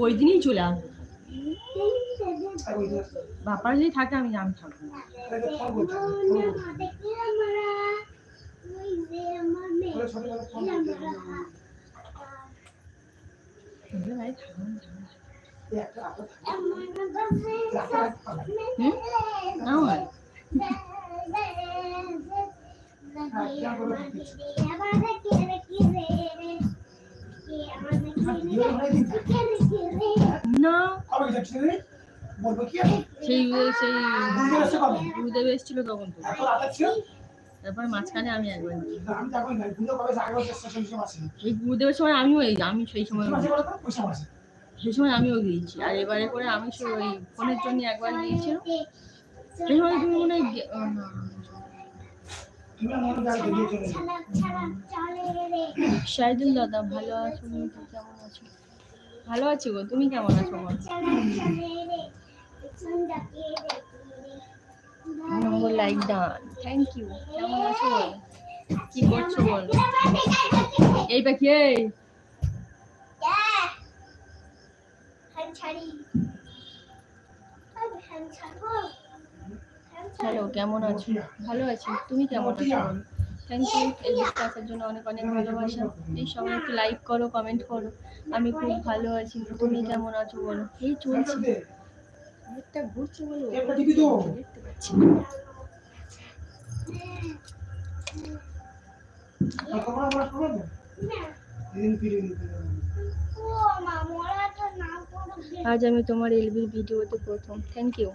ওই দিনই চলে বাপার যদি থাকে আমি আমি থাকব না। সেই সেই গুরুদেব এসেছিল তখন তো। তারপরে মাঝখানে আমি একবার এই গুরুদেবের সময় আমিও এই আমি সেই সময় সেই সময় আমিও গিয়েছি। আর এবারে করে আমি ওই ফোনের জন্য একবার গিয়েছিলাম। সেই সময় তুমি মনে হয় শাহিদুল দাদা ভালো আছো? তুমি কেমন আছো? ভালো আছি গো। তুমি কেমন আছো বল? Number like done thank you কেমন আছো কি করছ বল? এই পাখি এই। হ্যালো কেমন আছো? ভালো আছি। তুমি কেমন আছো বল? থ্যাংক ইউ এই লিস্টে আসার জন্য অনেক অনেক ভালোবাসা। এই সবাই একটু লাইক করো কমেন্ট করো। আমি খুব ভালো আছি। তুমি কেমন আছো বলো? এই চলছে। একটা ঘুরছে বলো? দেখতে পাচ্ছি আজ আমি তোমার এলবির ভিডিওতে প্রথম। Thank you